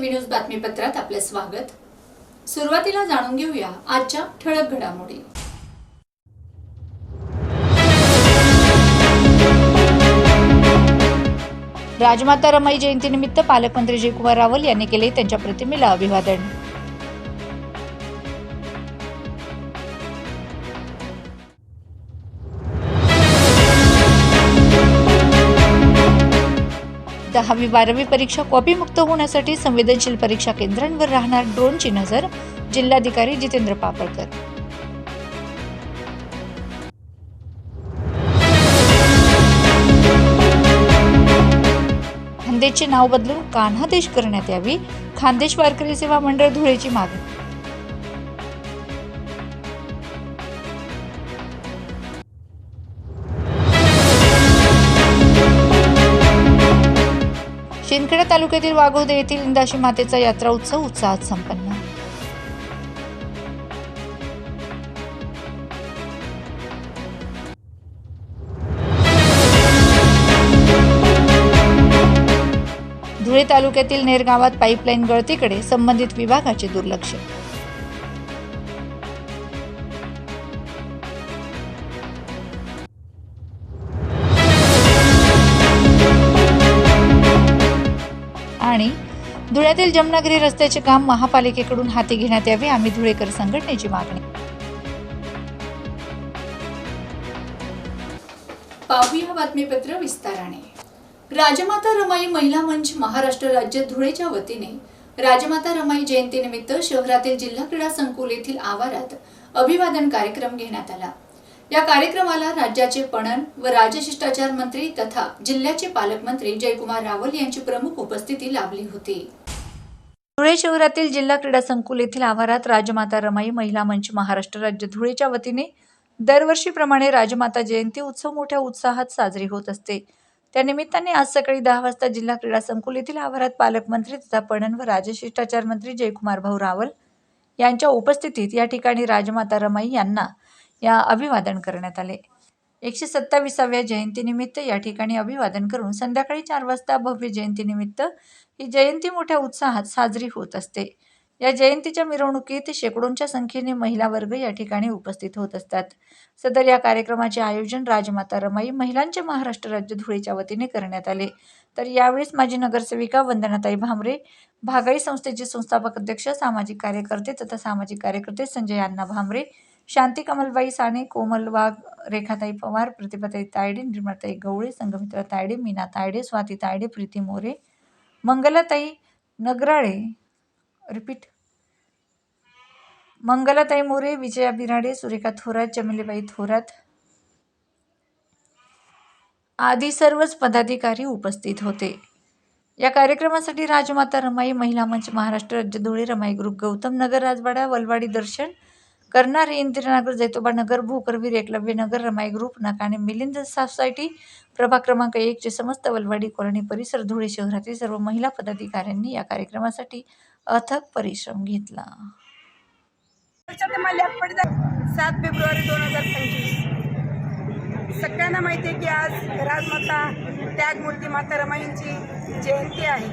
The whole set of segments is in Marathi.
टीव्ही न्यूज बातमीपत्रात आपले स्वागत. सुरुवातीला जाणून घेऊया आजच्या ठळक घडामोडी. राजमाता रमाई जयंतीनिमित्त पालकमंत्री जयकुमार रावल यांनी केले त्यांच्या प्रतिमेला अभिवादन. दहावी बारावी परीक्षा कॉपीमुक्त होण्यासाठी संवेदनशील परीक्षा केंद्रांवर राहणार ड्रोनची नजर जिल्हाधिकारी जितेंद्र पापळकर. खान्देशचे नाव बदलून कान्हा देश करण्यात यावी खानदेश वारकरी सेवा मंडळ धुळेची मागणी. तालुक्यातील वाघोदे येथील इंदाशी मातेचा यात्रा उत्सव उत्साहात संपन्न. धुळे तालुक्यातील नेर गावात पाईपलाईन गळतीकडे संबंधित विभागाचे दुर्लक्ष. आणि धुळ्यातील जमनागिरी रस्त्याचे काम महापालिकेकडून हाती घेण्यात यावे आम्ही धुळेकर संघटनेची मागणी. पाहूया बातमीपत्र विस्ताराने. राजमाता रमाई महिला मंच महाराष्ट्र राज्य धुळेच्या वतीने. राजमाता रमाई जयंतीनिमित्त शहरातील जिल्हा क्रीडा संकुल येथील आवारात अभिवादन कार्यक्रम घेण्यात आला. या कार्यक्रमाला राज्याचे पणन व राजशिष्टाचार मंत्री तथा जिल्ह्याचे पालकमंत्री जयकुमार रावल यांची प्रमुख उपस्थिती लाभली होती. धुळे शहरातील जिल्हा क्रीडा संकुल येथील आवारात राजमाता रमाई महिला मंच महाराष्ट्र राज्य धुळेच्या वतीने दरवर्षीप्रमाणे राजमाता जयंती उत्सव मोठ्या उत्साहात साजरी होत असते. त्यानिमित्ताने आज सकाळी दहा वाजता जिल्हा क्रीडा संकुल येथील आवारात पालकमंत्री तथा पणन व राजशिष्टाचार मंत्री जयकुमार भाऊ रावल यांच्या उपस्थितीत या ठिकाणी राजमाता रमाई यांना या अभिवादन करण्यात आले. एकशे सत्तावीसाव्या जयंतीनिमित्त या ठिकाणी अभिवादन करून संध्याकाळी चार वाजता भव्य जयंतीनिमित्त ही जयंती मोठ्या उत्साहात साजरी होत असते. या जयंतीच्या मिरवणुकीत शेकडोंच्या संख्येने महिला वर्ग या ठिकाणी उपस्थित होत असतात. सदर या कार्यक्रमाचे आयोजन राजमाता रमाई महिलांचे महाराष्ट्र राज्य धुळेच्या वतीने करण्यात आले. तर यावेळेस माजी नगरसेविका वंदनाताई भामरे भागाई संस्थेचे संस्थापक अध्यक्ष सामाजिक कार्यकर्ते तथा सामाजिक कार्यकर्ते संजय अण्णा भामरे शांती कमलबाई साने कोमल वाघ रेखाताई पवार प्रतिभाताई तायडे निर्मळताई गवळे संगमित्रा तायडे मीना तायडे स्वाती तायडे प्रीती मोरे मंगलाताई नगराळे रिपीट. मंगलाताई मोरे विजया बिराडे सुरेखा थोरात चमेलीबाई थोरात आदी सर्वच पदाधिकारी उपस्थित होते. या कार्यक्रमासाठी राजमाता रमाई महिला मंच महाराष्ट्र राज्य धुळे रमाई ग्रुप गौतम नगर राजवाडा वलवाडी दर्शन करणारे इंदिरानगर जैतोबा नगर भूकरवीर एकलव्य नगर रमाई ग्रुप नाका आणि मिलिंद सोसायटी प्रभाग क्रमांक एकचे समस्त वलवाडी कॉलनी परिसर धुळे शहरातील सर्व महिला पदाधिकाऱ्यांनी या कार्यक्रमासाठी अथक परिश्रम घेतला. त्याच्यात मला सात फेब्रुवारी दोन हजार पंचवीस. सगळ्यांना माहिती आहे की आज राजमाता त्यागमूर्ती माता रमाईंची जयंती आहे.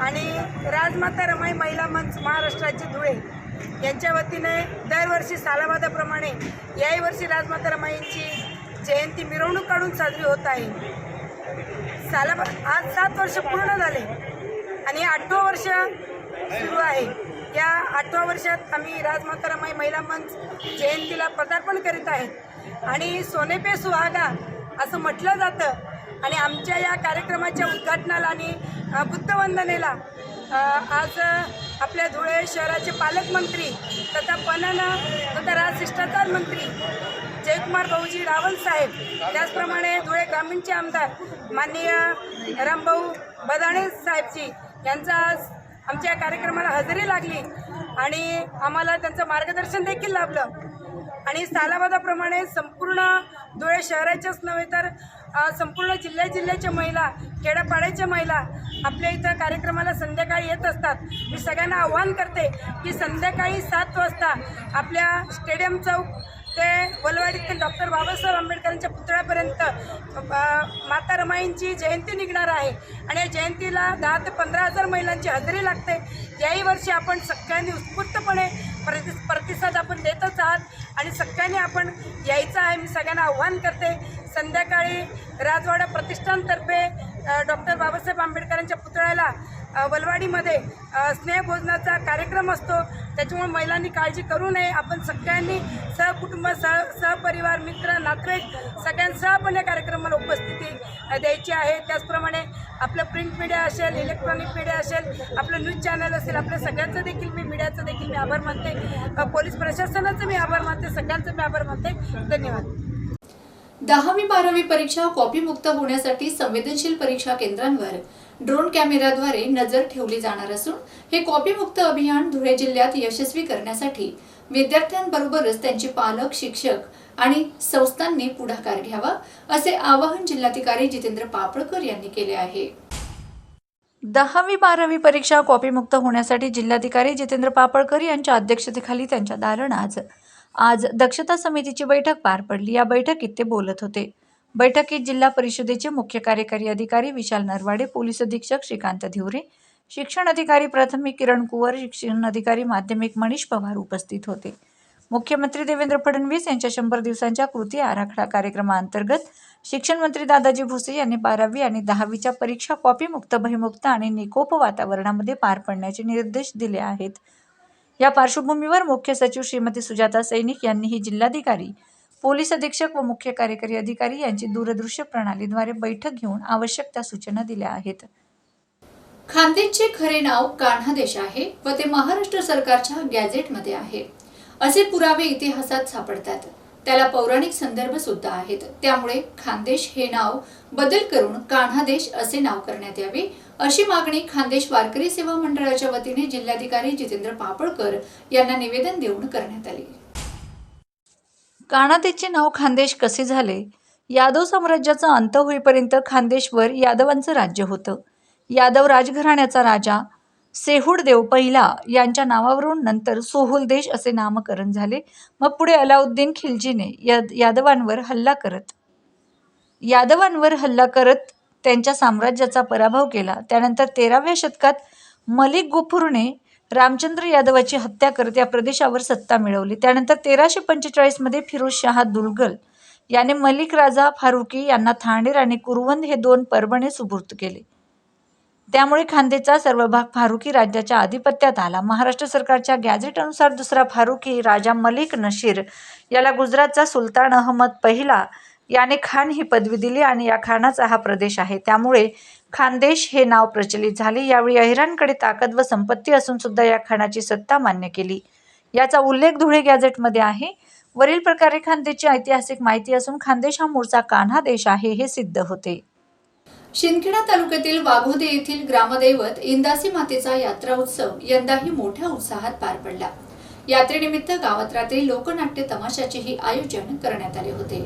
आणि राजमाता रमाई महिला मंच महाराष्ट्राचे धुळे. यांच्या वतीने दरवर्षी सालाबादाप्रमाणे याही वर्षी राजमाता रमाईंची जयंती मिरवणूक काढून साजरी होत आहे. सालाबा आज सात वर्ष पूर्ण झाले आणि आठवं वर्ष सुरू आहे. या आठव्या वर्षात आम्ही राजमाता रमाई महिला मंच जयंतीला पदार्पण करीत आहेत आणि सोने पे सुहागा असं म्हटलं जातं. आणि आमच्या या कार्यक्रमाच्या उद्घाटनाला आणि बुद्धवंदनेला आज आपल्या धुळे शहराचे पालकमंत्री तथा पणन तथा राजशिष्टाचार मंत्री जयकुमार भाऊजी रावल साहेब त्याचप्रमाणे धुळे ग्रामीणचे आमदार माननीय रामभाऊ बदाणे साहेबजी यांचा आज आमच्या या कार्यक्रमाला हजेरी लागली आणि आम्हाला त्यांचं मार्गदर्शन देखील लाभलं. आणि सालाबादाप्रमाणे संपूर्ण धुळे शहराच्याच नव्हे तर संपूर्ण जिल्ह्या जिल्ह्याच्या महिला खेड्यापाड्याच्या महिला आपल्या इथं कार्यक्रमाला संध्याकाळी येत असतात. मी सगळ्यांना आव्हान करते की संध्याकाळी सात वाजता आपल्या स्टेडियम चौक ते वलवाडीतील डॉक्टर बाबासाहेब आंबेडकरांच्या पुतळ्यापर्यंत माता रमाईंची जयंती निघणार आहे. आणि या जयंतीला दहा ते पंधरा हजार महिलांची हजेरी लागते. याही वर्षी आपण सगळ्यांनी उत्स्फूर्तपणे प्रति प्रतिसाद आपण देतच आहात. आणि सगळ्यांनी आपण यायचं आहे. मी सगळ्यांना आव्हान करते. संध्याकाळी राजवाडा प्रतिष्ठानतर्फे डॉक्टर बाबासाहेब आंबेडकरांच्या पुतळ्याला वलवाडीमध्ये स्नेहभोजनाचा कार्यक्रम असतो. त्याच्यामुळे महिलांनी काळजी करू नये. आपण सगळ्यांनी सहकुटुंब सह सहपरिवार मित्र नातेवाईक सगळ्यांसह आपण या कार्यक्रमाला उपस्थिती द्यायची आहे. त्याचप्रमाणे आपलं प्रिंट मीडिया असेल इलेक्ट्रॉनिक मीडिया असेल आपलं न्यूज चॅनल असेल आपल्या सगळ्यांचं देखील मी मीडियाचं देखील मी आभार मानते. पोलीस प्रशासनाचं मी आभार मानते. सगळ्यांचं मी आभार मानते. धन्यवाद. दहावी बारावी परीक्षा कॉपीमुक्त होण्यासाठी संवेदनशील परीक्षा केंद्रांवर ड्रोन कॅमेराद्वारे नजर ठेवली जाणार असून हे कॉपीमुक्त अभियान धुळे जिल्ह्यात यशस्वी करण्यासाठी विद्यार्थ्यांबरोबरच त्यांचे पालक शिक्षक आणि संस्थांनी पुढाकार घ्यावा असे आवाहन जिल्हाधिकारी जितेंद्र पापळकर यांनी केले आहे. दहावी बारावी परीक्षा कॉपीमुक्त होण्यासाठी जिल्हाधिकारी जितेंद्र पापळकर यांच्या अध्यक्षतेखाली त्यांच्या दालनात आज दक्षता समितीची बैठक पार पडली. या बैठकीत ते बोलत होते. बैठकीत जिल्हा परिषदेचे मुख्य कार्यकारी अधिकारी विशाल नरवाडे पोलीस अधीक्षक श्रीकांत धिवरे शिक्षण अधिकारी प्राथमिक किरण कुवर शिक्षण अधिकारी माध्यमिक मनीष पवार उपस्थित होते. मुख्यमंत्री देवेंद्र फडणवीस यांच्या शंभर दिवसांच्या कृती आराखडा कार्यक्रमाअंतर्गत शिक्षण मंत्री दादाजी भुसे यांनी बारावी आणि दहावीच्या परीक्षा कॉपीमुक्त भयमुक्त आणि निकोप वातावरणामध्ये पार पडण्याचे निर्देश दिले आहेत. या पार्श्वभूमीवर मुख्य सचिव श्रीमती सुजाता सैनिक यांनीही जिल्हाधिकारी पोलीस अधीक्षक व मुख्य कार्यकारी अधिकारी यांची दूरदृश्य प्रणालीद्वारे बैठक घेऊन आवश्यक त्या सूचना दिल्या आहेत. खानदेशचे खरे नाव कान्हादेश आहे व ते महाराष्ट्र सरकारच्या गॅझेटमध्ये आहे. असे पुरावे इतिहासात सापडतात. त्याला पौराणिक संदर्भ सुद्धा आहेत. त्यामुळे खानदेश हे नाव बदल करून कान्हादेश असे नाव करण्यात यावे अशी मागणी खानदेश वारकरी सेवा मंडळाच्या वतीने जिल्हाधिकारी जितेंद्र पापळकर यांना निवेदन देऊन करण्यात आले. कानातेचे नाव खानदेश कसे झाले? यादव साम्राज्याचा अंत होईपर्यंत खानदेशवर यादवांचं राज्य होतं. यादव राजघराण्याचा राजा सेहुडदेव पहिला यांच्या नावावरून नंतर सोहुल देश असे नामकरण झाले. मग पुढे अलाउद्दीन खिलजीने याद यादवांवर हल्ला करत. यादवांवर हल्ला करत त्यांच्या साम्राज्याचा पराभव केला. त्यानंतर तेराव्या शतकात मलिक गुफूरने रामचंद्र यादवाची हत्या करत या प्रदेशावर सत्ता मिळवली. त्यानंतर तेराशे पंचेचाळीसमध्ये फिरोज शहा दुलगल याने मलिक राजा फारुकी यांना थांडेर आणि कुरवंद हे दोन परगणे सुपूर्त केले. त्यामुळे खांदेचा सर्व भाग फारुकी राज्याच्या आधिपत्यात आला. महाराष्ट्र सरकारच्या गॅझेटनुसार दुसरा फारुकी राजा मलिक नशीर याला गुजरातचा सुलतान अहमद पहिला याने खान ही पदवी दिली आणि या खानाचा हा प्रदेश आहे. त्यामुळे खानदेश हे नाव प्रचलित झाले. यावेळी अहिराणकडे ताकद व संपत्ती असून सुद्धा या खानाची सत्ता मान्य केली. याचा उल्लेख धुळे गॅझेटमध्ये आहे. वरील प्रकारे खानदेशची ऐतिहासिक माहिती असून खानदेश हा मूळचा कान्हा देश आहे हे सिद्ध होते. शिंदखेडा तालुक्यातील वाघोदे येथील ग्रामदैवत इंदासी मातेचा यात्रा उत्सव यंदाही मोठ्या उत्साहात पार पडला. यात्रेनिमित्त गावात रात्री लोकनाट्य तमाशाचेही आयोजन करण्यात आले होते.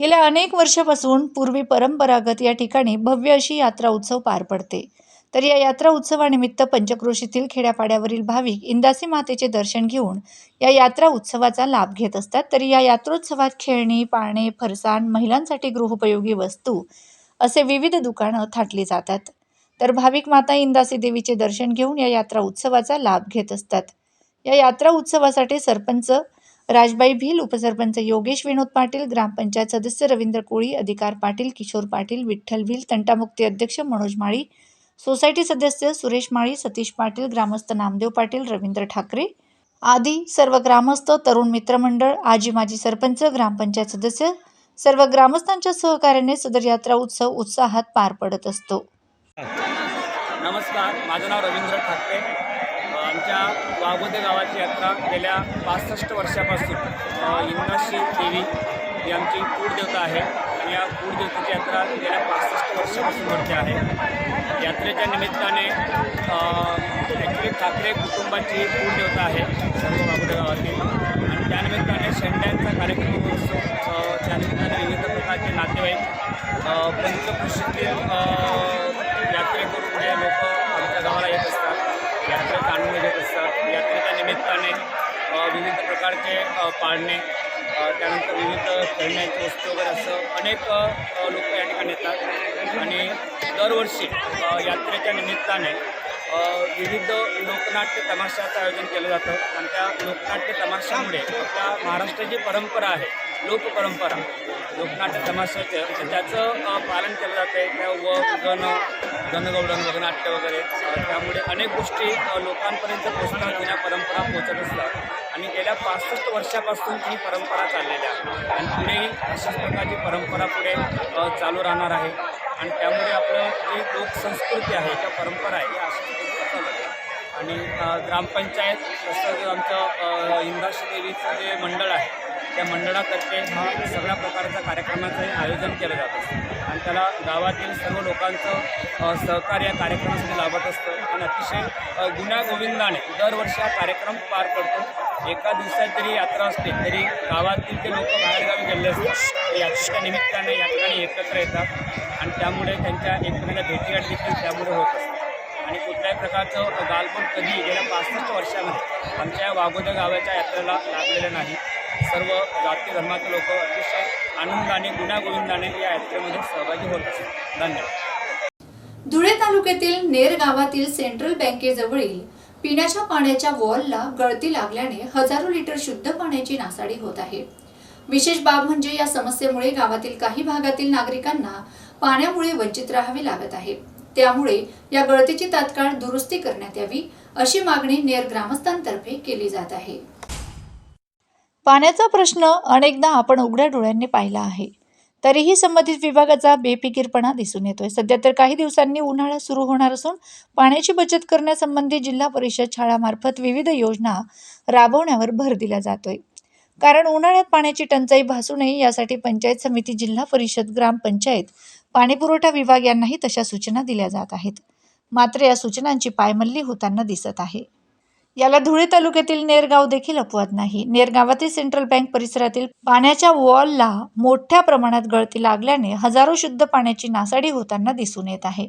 गेल्या अनेक वर्षापासून पूर्वी परंपरागत या ठिकाणी भव्य अशी यात्रा उत्सव पार पडते. तर या यात्रा उत्सवानिमित्त पंचक्रोशीतील खेड्यापाड्यावरील भाविक इंदासी मातेचे दर्शन घेऊन या यात्रा उत्सवाचा लाभ घेत असतात. तर या यात्रोत्सवात खेळणी पाळणे फरसाण महिलांसाठी गृहोपयोगी वस्तू असे विविध दुकानं थाटली जातात. तर भाविक माता इंदासी देवीचे दर्शन घेऊन या यात्रा उत्सवाचा लाभ घेत असतात. या यात्रा उत्सवासाठी सरपंच राजबाई भिल उपसरपंच योगेश विनोद पाटील ग्रामपंचायत सदस्य रवींद्र कोळी अधिकार पाटील किशोर पाटील विठ्ठल भिल तंटामुक्ती अध्यक्ष मनोज माळी सोसायटी सदस्य सुरेश माळी सतीश पाटील ग्रामस्थ नामदेव पाटील रवींद्र ठाकरे आदी सर्व ग्रामस्थ तरुण मित्रमंडळ आजी माजी सरपंच ग्रामपंचायत सदस्य सर्व ग्रामस्थांच्या सहकार्याने सदर यात्रा उत्सव उत्साहात पार पडत असतो. नमस्कार माझं नाव रवींद्र ठाकरे. आमच्या वाघोदे गावाची यात्रा गेल्या पासष्ट वर्षापासून अ, इंदाशी देवी ही आमची कुळदेवता आहे. आणि या कुळदेवतेची यात्रा गेल्या पासष्ट वर्षापासून भरते आहे. यात्रेच्या निमित्ताने ॲक्च्युली ठाकरे कुटुंबाची कुळदेवता आहे सर्व वाघोदे गावातील. आणि त्यानिमित्ताने शेंड्यांचा कार्यक्रम असतो त्यानिमित्ताने विविध प्रकारचे नातेवाईक पंचकृषीतील यात्रेकरून लोक आमच्या गावाला येत असतात. यात्रा आणून घेत असतात. यात्रेच्या निमित्ताने विविध प्रकारचे पाळणे त्यानंतर विविध खेळण्याची वस्तू वगैरे असं अनेक लोक या ठिकाणी येतात. आणि दरवर्षी यात्रेच्या निमित्ताने विविध लोकनाट्य तमाशाचं आयोजन केलं जातं. आणि त्या लोकनाट्य तमाशामुळे आपल्या महाराष्ट्राची परंपरा आहे. लोकपरंपरा लोकनाट्य तमाशाचं त्याचं पालन केलं जातं. आहे त्या व गण गणगौडण वगनाट्य वगैरे. त्यामुळे अनेक गोष्टी लोकांपर्यंत पोचतात जुन्या परंपरा पोचत असतात. आणि गेल्या पासष्ट वर्षापासून ही परंपरा चाललेल्या आहे. आणि पुढेही अशाच प्रकारची परंपरा पुढे चालू राहणार आहे. आणि त्यामुळे आपलं जी लोकसंस्कृती आहे किंवा परंपरा आहे या अशाच आणि ग्रामपंचायत तसंच आमचं अ, इंदाशी देवीचं जे मंडळ आहे त्या मंडळातर्फे हा सगळ्या प्रकारच्या कार्यक्रमाचं आयोजन केलं जात असतं. आणि त्याला गावातील सर्व लोकांचं सहकार्य या कार्यक्रमासाठी लाभत असतं. आणि अतिशय गुण्या गुण्यागोविंदाने दरवर्षी हा कार्यक्रम पार पडतो. एका दिवसात जरी यात्रा असते तरी गावातील ते लोक बाहेरगावी गेले असतात यात्रेच्या निमित्ताने या ठिकाणी एकत्र येतात. आणि त्यामुळे त्यांच्या एकमेकांच्या भेटीगाठी देखील त्यामुळे होत असतात आणि कुठल्याही प्रकारचं गालबोट कधी गेल्या पासष्ट वर्षामध्ये आमच्या वागोदर गावाच्या यात्रेला लागलेलं नाही. सर्व जाती धर्माचे लोक अतिशय आनंदाने गुण्यागोविंदाने या यात्रेमध्ये सहभागी होत असतात. धन्यवाद. धुळे तालुक्यातील नेर गावातील सेंट्रल बँकेजवळील पिण्याच्या पाण्याच्या वॉलला गळती लागल्याने हजारो लिटर शुद्ध पाण्याची नासाडी होत आहे. विशेष बाब म्हणजे या समस्येमुळे गावातील काही भागातील नागरिकांना पाण्यामुळे वंचित राहावे लागत आहे. त्यामुळे या गळतीची तात्काळ दुरुस्ती करण्यात यावी अशी मागणी नेर ग्रामस्थांतर्फे केली जात आहे. पाण्याचा प्रश्न अनेकदा आपण उघड्या डोळ्यांनी पाहिला आहे. तरीही संबंधित विभागाचा बेफिकीरपणा दिसून येतोय. सध्या तर काही दिवसांनी उन्हाळा सुरू होणार असून पाण्याची बचत करण्यासंबंधी जिल्हा परिषद शाळामार्फत विविध योजना राबवण्यावर भर दिला जातोय. कारण उन्हाळ्यात पाण्याची टंचाई भासू नये यासाठी पंचायत समिती जिल्हा परिषद ग्रामपंचायत पाणीपुरवठा विभाग यांनाही तशा सूचना दिल्या जात आहेत. मात्र या सूचनांची पायमल्ली होताना दिसत आहे. याला धुळे तालुक्यातील नेरगाव देखील अपवाद नाही. नेरगावातील सेंट्रल बँक परिसरातील पाण्याच्या वॉलला मोठ्या प्रमाणात गळती लागल्याने हजारो शुद्ध पाण्याची नासाडी होताना दिसून येत आहे.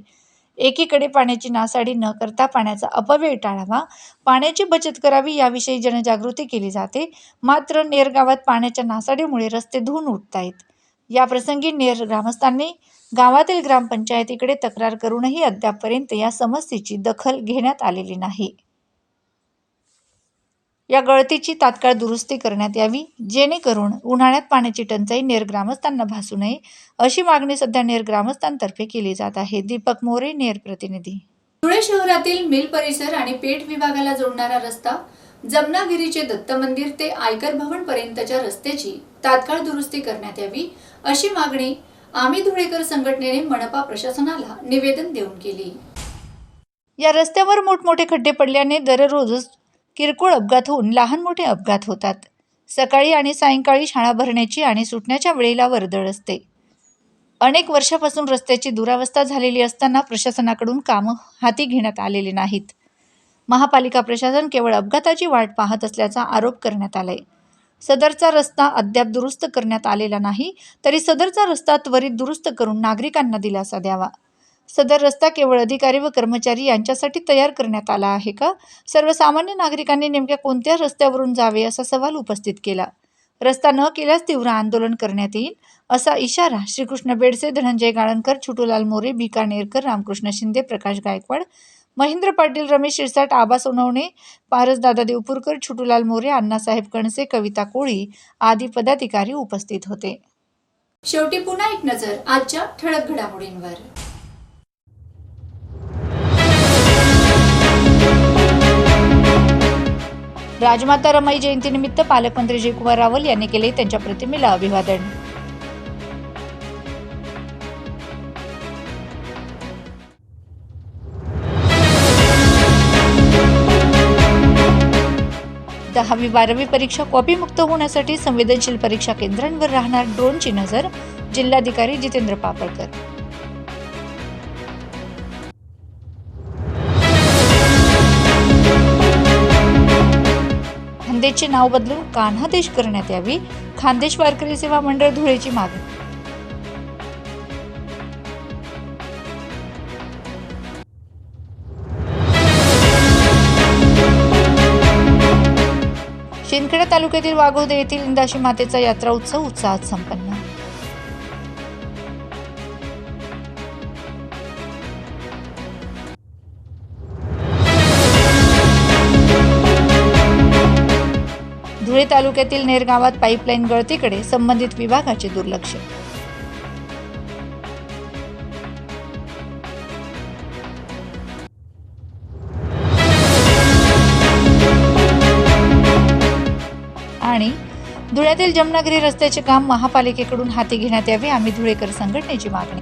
एकीकडे पाण्याची नासाडी न करता पाण्याचा अपव्यय टाळावा पाण्याची बचत करावी याविषयी जनजागृती केली जाते. मात्र नेरगावात पाण्याच्या नासाडीमुळे रस्ते धुवून उठतायत आहेत. या प्रसंगी नेर ग्रामस्थांनी गावातील ग्रामपंचायतीकडे तक्रार करूनही अद्यापपर्यंत या समस्येची दखल घेण्यात आलेली नाही. या गळतीची तात्काळ दुरुस्ती करण्यात यावी जेणेकरून उन्हाळ्यात पाण्याची टंचाई नेर ग्रामस्थांना भासू नये अशी मागणी सध्या नेर ग्रामस्थांतर्फे केली जात आहे. दीपक मोरे नेर प्रतिनिधी. धुळे शहरातील मिल परिसर आणि पेठ विभागाला जोडणारा रस्ता जमनागिरीचे दत्त मंदिर ते आयकर भवन पर्यंतच्या रस्त्याची तात्काळ दुरुस्ती करण्यात यावी अशी मागणी आम्ही धुळेकर संघटनेने मनपा प्रशासनाला निवेदन देऊन केली. या रस्त्यावर मोठमोठे खड्डे पडल्याने दररोजच किरकोळ अपघात होऊन लहान मोठे अपघात होतात. सकाळी आणि सायंकाळी शाळा भरण्याची आणि सुटण्याच्या वेळेला वर्दळ असते. अनेक वर्षापासून रस्त्याची दुरावस्था झालेली असताना प्रशासनाकडून कामं हाती घेण्यात आलेली नाहीत. महापालिका प्रशासन केवळ अपघाताची वाट पाहत असल्याचा आरोप करण्यात आलाय. सदरचा रस्ता अद्याप दुरुस्त करण्यात आलेला नाही तरी सदरचा रस्ता त्वरित दुरुस्त करून नागरिकांना दिलासा द्यावा. सदर रस्ता केवळ अधिकारी व कर्मचारी यांच्यासाठी तयार करण्यात आला आहे का? सर्वसामान्य नागरिकांनी नेमक्या कोणत्या रस्त्यावरून जावे असा सवाल उपस्थित केला. रस्ता न केल्यास तीव्र आंदोलन करण्यात येईल असा इशारा श्रीकृष्ण बेडसे धनंजय गाळणकर छुटूलाल मोरे भिकानेरकर रामकृष्ण शिंदे प्रकाश गायकवाड महेंद्र पाटील रमेश शिरसाट आबा सोनवणे पारसदादा देवपूरकर छुटूलाल मोरे अण्णासाहेब कणसे कविता कोळी आदी पदाधिकारी उपस्थित होते. शेवटी पुन्हा एक नजर आजच्या ठळक घडामोडींवर. राजमाता रमाई जयंतीनिमित्त पालकमंत्री जयकुमार रावल यांनी केले त्यांच्या प्रतिमेला अभिवादन. दहावी बारावी परीक्षा कॉपीमुक्त होण्यासाठी संवेदनशील परीक्षा केंद्रांवर राहणार ड्रोनची नजर जिल्हाधिकारी जितेंद्र पापळकर. खानदेशचे नाव बदलून कान्हादेश करण्यात यावी. खानदेश वारकरी सेवा मंडळ धुळेची मागणी. तालुक्यातील वाघोदे येथील इंदाशी मातेचा यात्रा उत्सव उत्साहात संपन्न. धुळे तालुक्यातील नेर गावात पाईपलाईन गळतीकडे संबंधित विभागाचे दुर्लक्ष. आणि धुळ्यातील जमनागिरी रस्त्याचे काम महापालिकेकडून हाती घेण्यात यावे आम्ही धुळेकर संघटनेची मागणी.